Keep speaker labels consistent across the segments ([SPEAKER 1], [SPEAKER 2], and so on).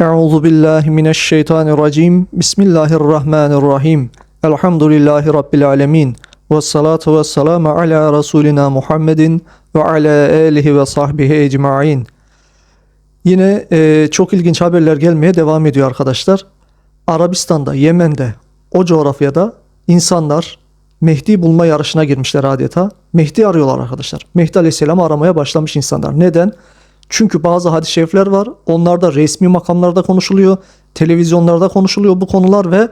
[SPEAKER 1] Euzu billahi mineşşeytanirracim. Bismillahirrahmanirrahim. Elhamdülillahi rabbil alamin. Ves salatu vesselamu ala rasulina Muhammedin ve ala alihi ve sahbihi ecmaîn. Yine e, çok ilginç haberler gelmeye devam ediyor arkadaşlar. Arabistan'da, Yemen'de, o coğrafyada insanlar Mehdi bulma yarışına girmişler adeta. Mehdi arıyorlar arkadaşlar. Mehdi Aleyhisselam'ı aramaya başlamış insanlar. Neden? Çünkü bazı hadis-i şerifler var. Onlarda resmi makamlarda konuşuluyor. Televizyonlarda konuşuluyor bu konular ve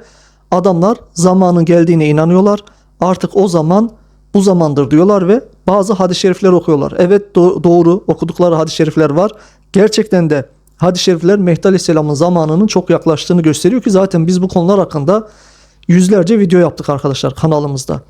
[SPEAKER 1] adamlar zamanın geldiğine inanıyorlar. Artık o zaman bu zamandır diyorlar ve bazı hadis-i şerifler okuyorlar. Evet do- doğru okudukları hadis-i şerifler var. Gerçekten de hadis-i şerifler Mehdi Aleyhisselam'ın zamanının çok yaklaştığını gösteriyor ki zaten biz bu konular hakkında yüzlerce video yaptık arkadaşlar kanalımızda.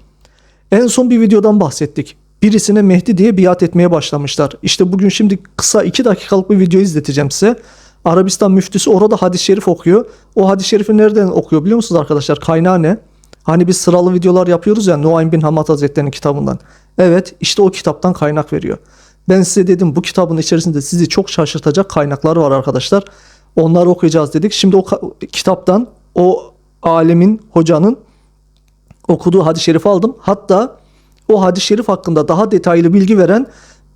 [SPEAKER 1] En son bir videodan bahsettik. Birisine Mehdi diye biat etmeye başlamışlar. İşte bugün şimdi kısa 2 dakikalık bir video izleteceğim size. Arabistan müftüsü orada hadis-i şerif okuyor. O hadis-i şerifi nereden okuyor biliyor musunuz arkadaşlar? Kaynağı ne? Hani biz sıralı videolar yapıyoruz ya Nuaym bin Hamad Hazretleri'nin kitabından. Evet işte o kitaptan kaynak veriyor. Ben size dedim bu kitabın içerisinde sizi çok şaşırtacak kaynaklar var arkadaşlar. Onları okuyacağız dedik. Şimdi o kitaptan o alemin, hocanın okuduğu hadis-i şerifi aldım. Hatta o hadis-i şerif hakkında daha detaylı bilgi veren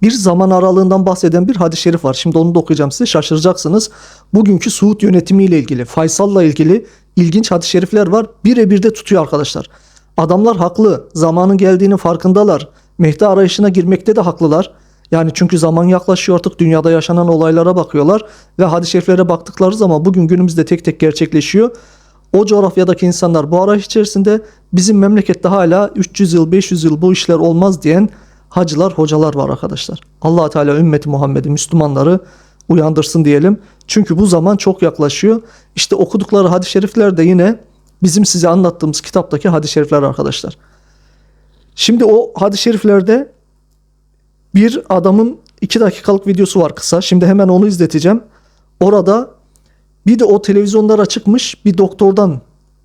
[SPEAKER 1] bir zaman aralığından bahseden bir hadis-i şerif var. Şimdi onu da okuyacağım size şaşıracaksınız. Bugünkü Suud yönetimiyle ilgili, Faysal'la ilgili ilginç hadis-i şerifler var. Birebir de tutuyor arkadaşlar. Adamlar haklı. Zamanın geldiğinin farkındalar. Mehdi arayışına girmekte de haklılar. Yani çünkü zaman yaklaşıyor artık dünyada yaşanan olaylara bakıyorlar ve hadis-i şeriflere baktıkları zaman bugün günümüzde tek tek gerçekleşiyor. O coğrafyadaki insanlar bu arayış içerisinde bizim memlekette hala 300 yıl 500 yıl bu işler olmaz diyen hacılar hocalar var arkadaşlar. allah Teala ümmeti Muhammed'i Müslümanları uyandırsın diyelim. Çünkü bu zaman çok yaklaşıyor. İşte okudukları hadis-i şerifler de yine bizim size anlattığımız kitaptaki hadis-i şerifler arkadaşlar. Şimdi o hadis-i şeriflerde bir adamın 2 dakikalık videosu var kısa. Şimdi hemen onu izleteceğim. Orada bir de o televizyonlara çıkmış bir doktordan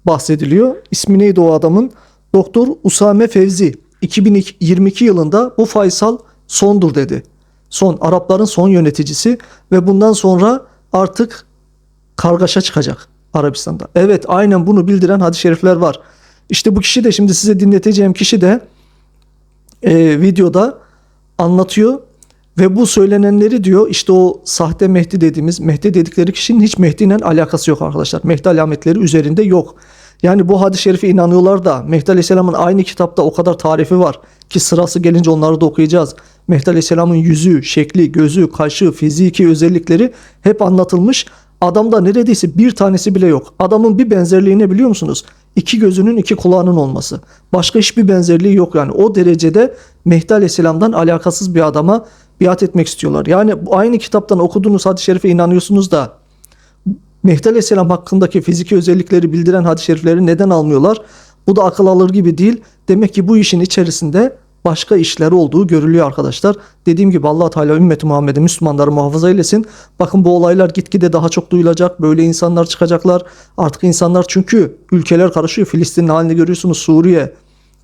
[SPEAKER 1] bahsediliyor. İsmi neydi o adamın? Doktor Usame Fevzi. 2022 yılında bu Faysal sondur dedi. Son Arapların son yöneticisi ve bundan sonra artık kargaşa çıkacak Arabistan'da. Evet aynen bunu bildiren hadis-i şerifler var. İşte bu kişi de şimdi size dinleteceğim kişi de e, videoda anlatıyor ve bu söylenenleri diyor işte o sahte Mehdi dediğimiz Mehdi dedikleri kişinin hiç Mehdi ile alakası yok arkadaşlar. Mehdi alametleri üzerinde yok. Yani bu hadis-i şerife inanıyorlar da Mehdi Aleyhisselam'ın aynı kitapta o kadar tarifi var ki sırası gelince onları da okuyacağız. Mehdi Aleyhisselam'ın yüzü, şekli, gözü, kaşı, fiziki özellikleri hep anlatılmış. Adamda neredeyse bir tanesi bile yok. Adamın bir benzerliği ne biliyor musunuz? İki gözünün iki kulağının olması. Başka hiçbir benzerliği yok yani. O derecede Mehdi Aleyhisselam'dan alakasız bir adama biat etmek istiyorlar. Yani aynı kitaptan okuduğunuz hadis-i şerife inanıyorsunuz da Mehdi Aleyhisselam hakkındaki fiziki özellikleri bildiren hadis-i şerifleri neden almıyorlar? Bu da akıl alır gibi değil. Demek ki bu işin içerisinde başka işler olduğu görülüyor arkadaşlar. Dediğim gibi Allah Teala ümmeti Muhammed'i Müslümanları muhafaza eylesin. Bakın bu olaylar gitgide daha çok duyulacak. Böyle insanlar çıkacaklar. Artık insanlar çünkü ülkeler karışıyor. Filistin'in halini görüyorsunuz. Suriye,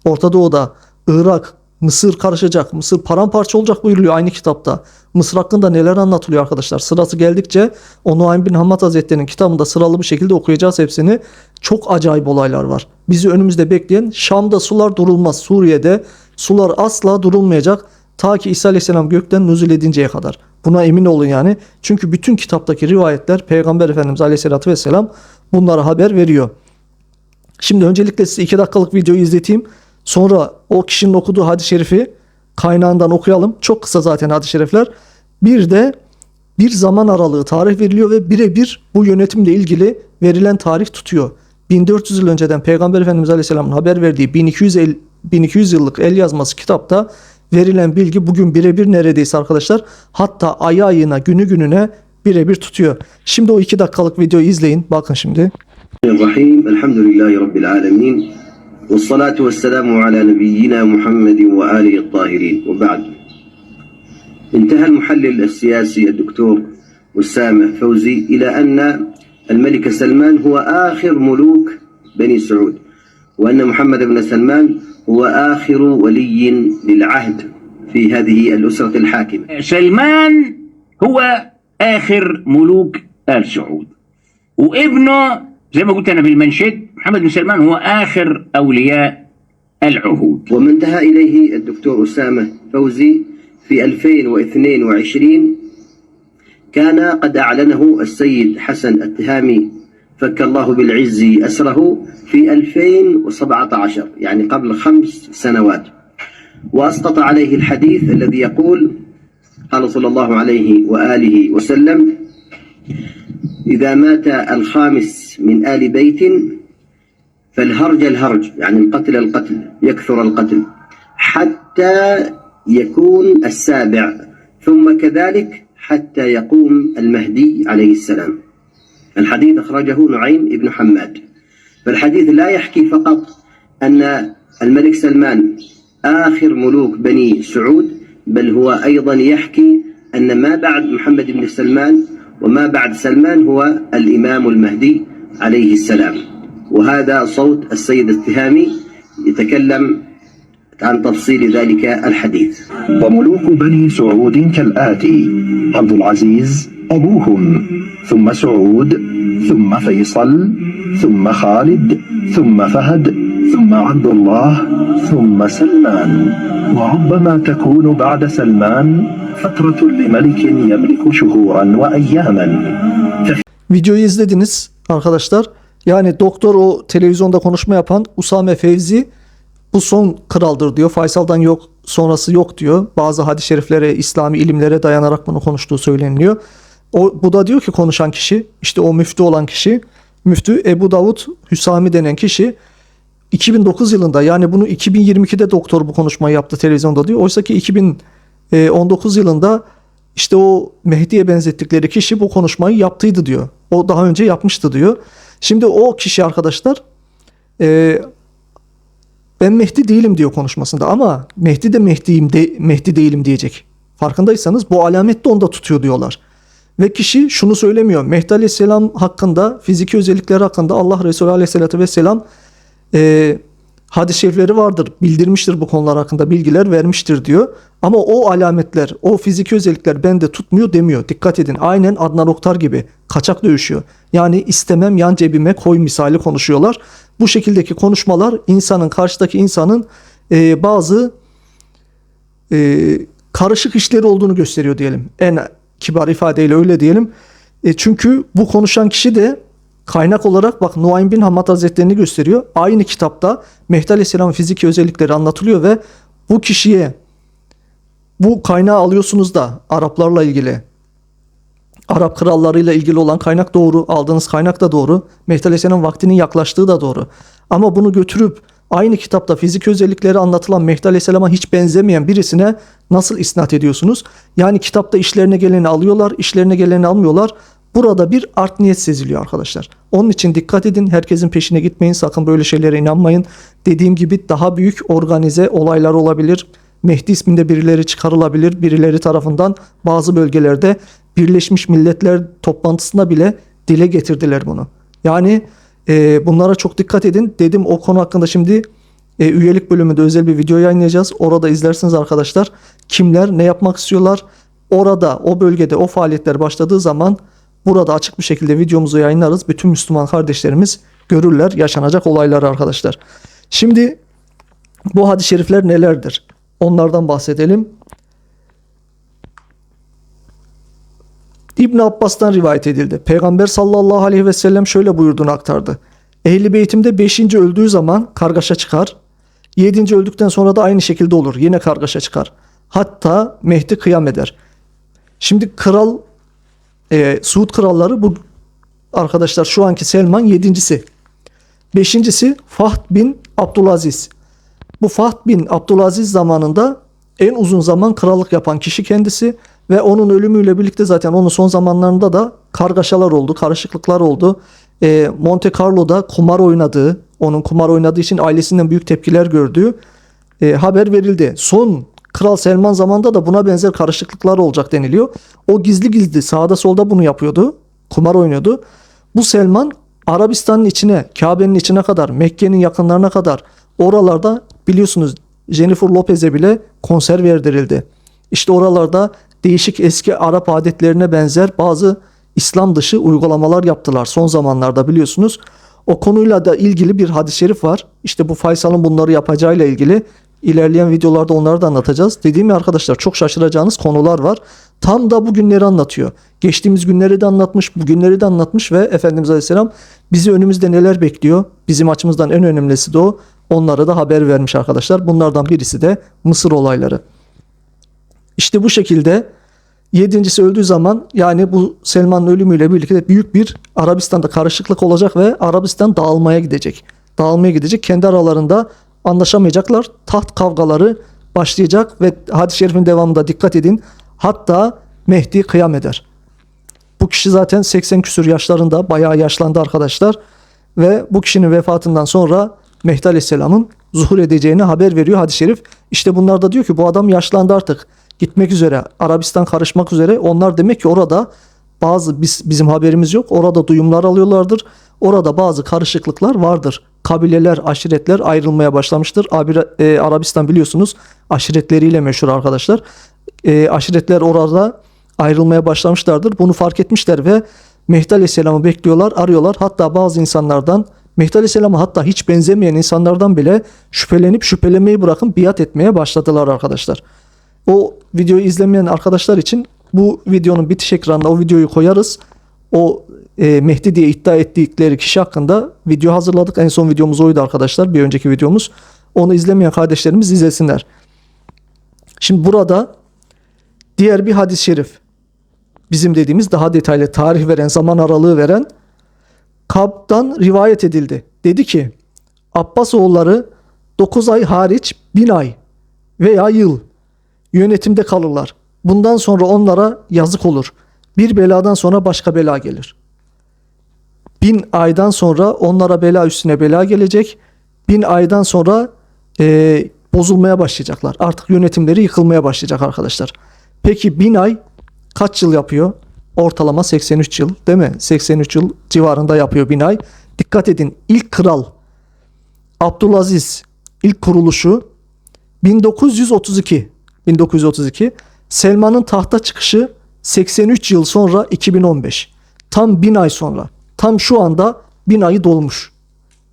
[SPEAKER 1] Orta Doğu'da, Irak, Mısır karışacak. Mısır paramparça olacak buyuruluyor aynı kitapta. Mısır hakkında neler anlatılıyor arkadaşlar. Sırası geldikçe o Nuaym bin Hamad Hazretleri'nin kitabında sıralı bir şekilde okuyacağız hepsini. Çok acayip olaylar var. Bizi önümüzde bekleyen Şam'da sular durulmaz. Suriye'de sular asla durulmayacak. Ta ki İsa Aleyhisselam gökten nüzul edinceye kadar. Buna emin olun yani. Çünkü bütün kitaptaki rivayetler Peygamber Efendimiz Aleyhisselatü Vesselam bunlara haber veriyor. Şimdi öncelikle size 2 dakikalık videoyu izleteyim. Sonra o kişinin okuduğu hadis-i şerifi kaynağından okuyalım. Çok kısa zaten hadis-i şerifler. Bir de bir zaman aralığı tarih veriliyor ve birebir bu yönetimle ilgili verilen tarih tutuyor. 1400 yıl önceden Peygamber Efendimiz Aleyhisselam'ın haber verdiği 1200, el, 1200 yıllık el yazması kitapta verilen bilgi bugün birebir neredeyse arkadaşlar. Hatta ayı ayına günü gününe birebir tutuyor. Şimdi o 2 dakikalık videoyu izleyin. Bakın şimdi.
[SPEAKER 2] Elhamdülillahi rabbil alemin. والصلاة والسلام على نبينا محمد وآله الطاهرين. وبعد. انتهى المحلل السياسي الدكتور أسامة فوزي إلى أن الملك سلمان هو آخر ملوك بني سعود وأن محمد بن سلمان هو آخر ولي للعهد في هذه الأسرة الحاكمة.
[SPEAKER 3] سلمان هو آخر ملوك آل سعود. وابنه زي ما قلت أنا في المنشد محمد بن سلمان هو آخر أولياء العهود.
[SPEAKER 2] وما انتهى إليه الدكتور أسامة فوزي في 2022 كان قد أعلنه السيد حسن التهامي فك الله بالعز أسره في 2017 يعني قبل خمس سنوات. وأسقط عليه الحديث الذي يقول قال صلى الله عليه وآله وسلم إذا مات الخامس من آل بيت فالهرج الهرج يعني القتل القتل يكثر القتل حتى يكون السابع ثم كذلك حتى يقوم المهدي عليه السلام. الحديث أخرجه نعيم بن حماد. فالحديث لا يحكي فقط أن الملك سلمان آخر ملوك بني سعود بل هو أيضا يحكي أن ما بعد محمد بن سلمان وما بعد سلمان هو الإمام المهدي عليه السلام. وهذا صوت السيد التهامي يتكلم عن تفصيل ذلك الحديث.
[SPEAKER 4] وملوك بني سعود كالآتي. عبد العزيز أبوهم ثم سعود ثم فيصل ثم خالد ثم فهد ثم عبد الله ثم سلمان. وربما تكون بعد سلمان فترة لملك يملك شهورا وأياما.
[SPEAKER 1] Videoyu izlediniz arkadaşlar. Yani doktor o televizyonda konuşma yapan Usame Fevzi bu son kraldır diyor. Faysal'dan yok sonrası yok diyor. Bazı hadis-i şeriflere, İslami ilimlere dayanarak bunu konuştuğu söyleniliyor. O, bu da diyor ki konuşan kişi işte o müftü olan kişi müftü Ebu Davud Hüsami denen kişi 2009 yılında yani bunu 2022'de doktor bu konuşmayı yaptı televizyonda diyor. Oysa ki 2019 yılında işte o Mehdi'ye benzettikleri kişi bu konuşmayı yaptıydı diyor. O daha önce yapmıştı diyor. Şimdi o kişi arkadaşlar e, ben Mehdi değilim diyor konuşmasında ama Mehdi de Mehdi'yim de, Mehdi değilim diyecek. Farkındaysanız bu alamet de onda tutuyor diyorlar. Ve kişi şunu söylemiyor. Mehdi Aleyhisselam hakkında fiziki özellikleri hakkında Allah Resulü Aleyhisselatü Vesselam e, hadis-i şerifleri vardır. Bildirmiştir bu konular hakkında bilgiler vermiştir diyor. Ama o alametler, o fiziki özellikler bende tutmuyor demiyor. Dikkat edin. Aynen Adnan Oktar gibi kaçak dövüşüyor. Yani istemem yan cebime koy misali konuşuyorlar. Bu şekildeki konuşmalar insanın karşıdaki insanın e, bazı e, karışık işleri olduğunu gösteriyor diyelim. En kibar ifadeyle öyle diyelim. E, çünkü bu konuşan kişi de kaynak olarak bak Nuaym bin Hammad Hazretlerini gösteriyor. Aynı kitapta Mehdi Aleyhisselam'ın fiziki özellikleri anlatılıyor ve bu kişiye bu kaynağı alıyorsunuz da Araplarla ilgili Arap krallarıyla ilgili olan kaynak doğru. Aldığınız kaynak da doğru. Mehdi Aleyhisselam vaktinin yaklaştığı da doğru. Ama bunu götürüp aynı kitapta fizik özellikleri anlatılan Mehdi Aleyhisselam'a hiç benzemeyen birisine nasıl isnat ediyorsunuz? Yani kitapta işlerine geleni alıyorlar, işlerine geleni almıyorlar. Burada bir art niyet seziliyor arkadaşlar. Onun için dikkat edin. Herkesin peşine gitmeyin. Sakın böyle şeylere inanmayın. Dediğim gibi daha büyük organize olaylar olabilir. Mehdi isminde birileri çıkarılabilir. Birileri tarafından bazı bölgelerde Birleşmiş Milletler toplantısında bile dile getirdiler bunu. Yani e, bunlara çok dikkat edin. Dedim o konu hakkında şimdi e, üyelik bölümünde özel bir video yayınlayacağız. Orada izlersiniz arkadaşlar. Kimler ne yapmak istiyorlar? Orada o bölgede o faaliyetler başladığı zaman burada açık bir şekilde videomuzu yayınlarız. Bütün Müslüman kardeşlerimiz görürler yaşanacak olayları arkadaşlar. Şimdi bu hadis-i şerifler nelerdir? Onlardan bahsedelim. İbn Abbas'tan rivayet edildi. Peygamber sallallahu aleyhi ve sellem şöyle buyurduğunu aktardı. Ehli beytimde 5. öldüğü zaman kargaşa çıkar. 7. öldükten sonra da aynı şekilde olur. Yine kargaşa çıkar. Hatta Mehdi kıyam eder. Şimdi kral e, Suud kralları bu arkadaşlar şu anki Selman yedincisi. Beşincisi Fahd bin Abdülaziz. Bu Fahd bin Abdülaziz zamanında en uzun zaman krallık yapan kişi kendisi ve onun ölümüyle birlikte zaten onun son zamanlarında da kargaşalar oldu, karışıklıklar oldu. E, Monte Carlo'da kumar oynadığı, onun kumar oynadığı için ailesinden büyük tepkiler gördüğü e, haber verildi. Son Kral Selman zamanında da buna benzer karışıklıklar olacak deniliyor. O gizli gizli sağda solda bunu yapıyordu. Kumar oynuyordu. Bu Selman Arabistan'ın içine, Kabe'nin içine kadar, Mekke'nin yakınlarına kadar oralarda biliyorsunuz Jennifer Lopez'e bile konser verdirildi. İşte oralarda değişik eski Arap adetlerine benzer bazı İslam dışı uygulamalar yaptılar son zamanlarda biliyorsunuz. O konuyla da ilgili bir hadis-i şerif var. İşte bu Faysal'ın bunları yapacağıyla ilgili ilerleyen videolarda onları da anlatacağız. Dediğim gibi arkadaşlar çok şaşıracağınız konular var. Tam da bu günleri anlatıyor. Geçtiğimiz günleri de anlatmış, bugünleri de anlatmış ve Efendimiz Aleyhisselam bizi önümüzde neler bekliyor? Bizim açımızdan en önemlisi de o. Onlara da haber vermiş arkadaşlar. Bunlardan birisi de Mısır olayları. İşte bu şekilde yedincisi öldüğü zaman yani bu Selman'ın ölümüyle birlikte büyük bir Arabistan'da karışıklık olacak ve Arabistan dağılmaya gidecek. Dağılmaya gidecek. Kendi aralarında anlaşamayacaklar. Taht kavgaları başlayacak ve hadis-i şerifin devamında dikkat edin. Hatta Mehdi kıyam eder. Bu kişi zaten 80 küsur yaşlarında bayağı yaşlandı arkadaşlar. Ve bu kişinin vefatından sonra Mehdi Aleyhisselam'ın zuhur edeceğini haber veriyor hadis-i şerif. İşte bunlar da diyor ki bu adam yaşlandı artık. Gitmek üzere. Arabistan karışmak üzere. Onlar demek ki orada bazı biz, bizim haberimiz yok. Orada duyumlar alıyorlardır. Orada bazı karışıklıklar vardır. Kabileler, aşiretler ayrılmaya başlamıştır. E, Arabistan biliyorsunuz aşiretleriyle meşhur arkadaşlar. E, aşiretler orada ayrılmaya başlamışlardır. Bunu fark etmişler ve Mehdi Aleyhisselam'ı bekliyorlar, arıyorlar. Hatta bazı insanlardan Mehdi Aleyhisselam'a hatta hiç benzemeyen insanlardan bile şüphelenip şüphelemeyi bırakın biat etmeye başladılar arkadaşlar. O videoyu izlemeyen arkadaşlar için bu videonun bitiş ekranına o videoyu koyarız. O e, Mehdi diye iddia ettikleri kişi hakkında video hazırladık. En son videomuz oydu arkadaşlar. Bir önceki videomuz. Onu izlemeyen kardeşlerimiz izlesinler. Şimdi burada diğer bir hadis-i şerif. Bizim dediğimiz daha detaylı tarih veren, zaman aralığı veren Kab'dan rivayet edildi. Dedi ki Abbas oğulları 9 ay hariç 1000 ay veya yıl yönetimde kalırlar. Bundan sonra onlara yazık olur. Bir beladan sonra başka bela gelir. Bin aydan sonra onlara bela üstüne bela gelecek. Bin aydan sonra e, bozulmaya başlayacaklar. Artık yönetimleri yıkılmaya başlayacak arkadaşlar. Peki bin ay kaç yıl yapıyor? Ortalama 83 yıl değil mi? 83 yıl civarında yapıyor bin ay. Dikkat edin ilk kral Abdülaziz ilk kuruluşu 1932 1932 Selman'ın tahta çıkışı 83 yıl sonra 2015 tam bin ay sonra tam şu anda bin ayı dolmuş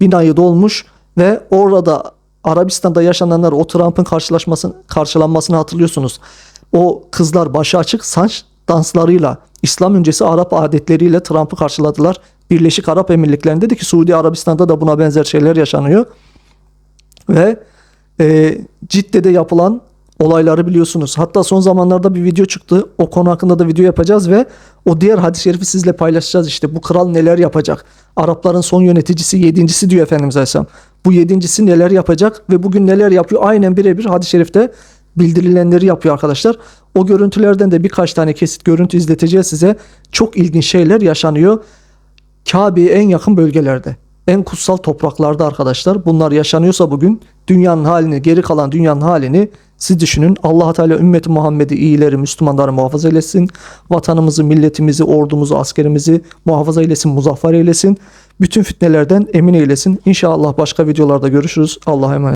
[SPEAKER 1] bin ayı dolmuş ve orada Arabistan'da yaşananlar o Trump'ın karşılaşmasını karşılanmasını hatırlıyorsunuz. O kızlar başı açık saç danslarıyla İslam öncesi Arap adetleriyle Trump'ı karşıladılar. Birleşik Arap Emirlikleri'nde de ki Suudi Arabistan'da da buna benzer şeyler yaşanıyor. Ve e, Cidde'de yapılan olayları biliyorsunuz. Hatta son zamanlarda bir video çıktı. O konu hakkında da video yapacağız ve o diğer hadis-i şerifi sizle paylaşacağız işte. Bu kral neler yapacak? Arapların son yöneticisi yedincisi diyor Efendimiz Aleyhisselam. Bu yedincisi neler yapacak ve bugün neler yapıyor? Aynen birebir hadis-i şerifte bildirilenleri yapıyor arkadaşlar. O görüntülerden de birkaç tane kesit görüntü izleteceğiz size. Çok ilginç şeyler yaşanıyor. Kabe'ye en yakın bölgelerde. En kutsal topraklarda arkadaşlar. Bunlar yaşanıyorsa bugün dünyanın halini, geri kalan dünyanın halini siz düşünün. Allah Teala ümmeti Muhammed'i iyileri, Müslümanları muhafaza eylesin. Vatanımızı, milletimizi, ordumuzu, askerimizi muhafaza eylesin, muzaffer eylesin. Bütün fitnelerden emin eylesin. İnşallah başka videolarda görüşürüz. Allah'a emanet.